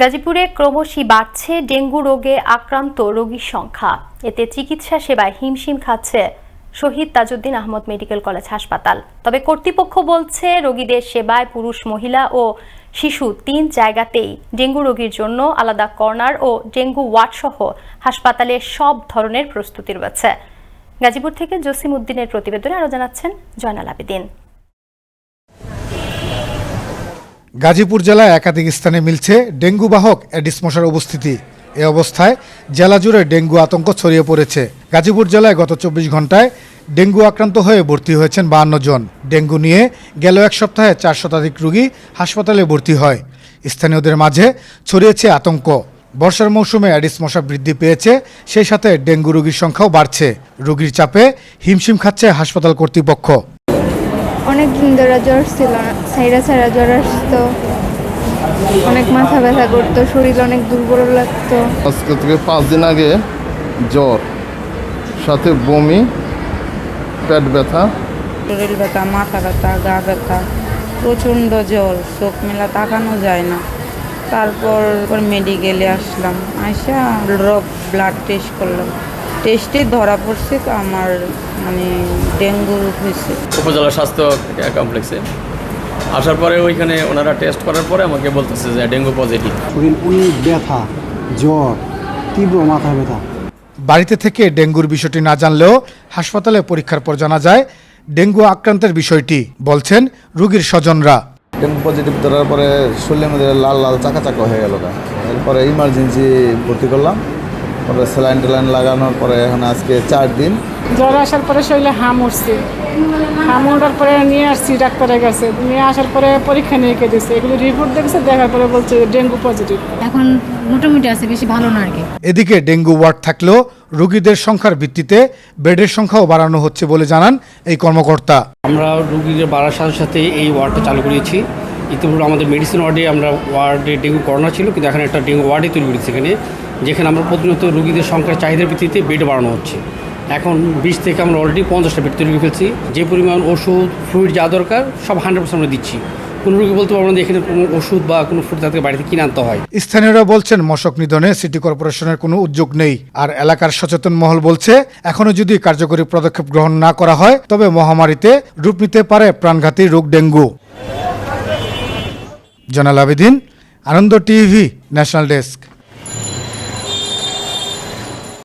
গাজীপুরে ক্রমশই বাড়ছে ডেঙ্গু রোগে আক্রান্ত রোগীর সংখ্যা। এতে চিকিৎসা সেবায় হিমশিম খাচ্ছে শহীদ তাজউদ্দিন আহমদ মেডিকেল কলেজ হাসপাতাল। তবে কর্তৃপক্ষ বলছে, রোগীদের সেবায় পুরুষ, মহিলা ও শিশু তিন জায়গাতেই ডেঙ্গু রোগীর জন্য আলাদা কর্নার ও ডেঙ্গু ওয়ার্ড সহ হাসপাতালে সব ধরনের প্রস্তুতি রয়েছে। গাজীপুর থেকে জসিম উদ্দিনের প্রতিবেদনে আরও জানাচ্ছেন জয়নাল আবেদিন। গাজীপুর জেলায় একাধিক স্থানে মিলছে ডেঙ্গু বাহক এডিস মশার উপস্থিতি এ অবস্থায় জেলা জুড়ে ডেঙ্গু আতঙ্ক ছড়িয়ে পড়েছে। গাজীপুর জেলায় গত চব্বিশ ঘন্টায় ডেঙ্গু আক্রান্ত হয়ে ভর্তি হয়েছেন বাহান্ন জন। ডেঙ্গু নিয়ে গেল এক সপ্তাহে চার শতাধিক রোগী হাসপাতালে ভর্তি হয়। স্থানীয়দের মাঝে ছড়িয়েছে আতঙ্ক। বর্ষার মৌসুমে অ্যাডিস মশা বৃদ্ধি পেয়েছে, সেই সাথে ডেঙ্গু রোগীর সংখ্যাও বাড়ছে। রোগীর চাপে হিমশিম খাচ্ছে হাসপাতাল কর্তৃপক্ষ। অনেক দিন ধরে জ্বর ছিল সাইরা সাইরা জ্বর আসতো। অনেক মাথা ব্যথা করতো শরীর অনেক দুর্বল লাগতো। আজকে থেকে পাঁচ দিন আগে জ্বর সাথে বমি পেট ব্যথা। শরীর ব্যথা মাথা ব্যথা গা ব্যথা প্রচণ্ড জ্বর চোখ মেলা তাকানো যায় না। তারপর মেডিকেলে আসলাম আইসা রব ব্লাড টেস্ট করলাম। টেস্টে ধরা পড়ছে আমার মানে ডেঙ্গু হয়েছে। উপজেলা স্বাস্থ্য কমপ্লেক্সে। আসার পরে ওইখানে ওনারা টেস্ট করার পরে আমাকে বলতেছে যে ডেঙ্গু পজিটিভ। শরীর অনেক ব্যথা জ্বর তীব্র মাথা ব্যথা। বাড়িতে থেকে ডেঙ্গুর বিষয়টি না জানলেও হাসপাতালে পরীক্ষার পর জানা যায় ডেঙ্গু আক্রান্তের বিষয়টি বলছেন রোগীর স্বজনরা। ডেঙ্গু পজিটিভ ধরার পরে শরীরের মধ্যে লাল লাল চাকা চাকা হয়ে গেল এরপরে ইমার্জেন্সি ভর্তি করলাম। পরে স্যালাইন টেলাইন লাগানোর পরে এখন আজকে চার দিন। জ্বর আসার পরে শরীরে হাম উঠছে। হাম ওঠার পরে নিয়ে আসছি ডাক্তারের কাছে। নিয়ে আসার পরে পরীক্ষা নিয়ে কে দিচ্ছে এগুলো রিপোর্ট দেখছে দেখার পরে বলছে ডেঙ্গু পজিটিভ এখন মোটামুটি আছে বেশি ভালো না আর কি। এদিকে ডেঙ্গু ওয়ার্ড থাকলেও রোগীদের সংখ্যার ভিত্তিতে বেডের সংখ্যাও বাড়ানো হচ্ছে বলে জানান এই কর্মকর্তা। আমরা রুগীদের বাড়ার সাথে সাথে এই ওয়ার্ডটা চালু করেছি। ইতিপূর্বে আমাদের মেডিসিন ওয়ার্ডে আমরা ওয়ার্ডে ডেঙ্গু করোনা ছিল, কিন্তু এখন একটা ডেঙ্গু ওয়ার্ডে তৈরি করেছি এখানে, যেখানে আমরা প্রতিনিয়ত রুগীদের সংখ্যার চাহিদার ভিত্তিতে বেড বাড়ানো হচ্ছে। এখন বিশ থেকে আমরা অলরেডি পঞ্চাশটা বেড তৈরি করে ফেলছি। যে পরিমাণ ওষুধ ফ্লুইড যা দরকার, সব হান্ড্রেড পার্সেন্ট আমরা দিচ্ছি। কোনো রুগী বলতে পারব না এখানে কোনো ওষুধ বা কোনো ফুড তাদেরকে বাড়িতে কিনে আনতে হয়। স্থানীয়রা বলছেন, মশক নিধনে সিটি কর্পোরেশনের কোনো উদ্যোগ নেই। আর এলাকার সচেতন মহল বলছে এখনও যদি কার্যকরী পদক্ষেপ গ্রহণ না করা হয়, তবে মহামারীতে রূপ নিতে পারে প্রাণঘাতী রোগ dengue. Zainal Abedin Ananda TV national desk.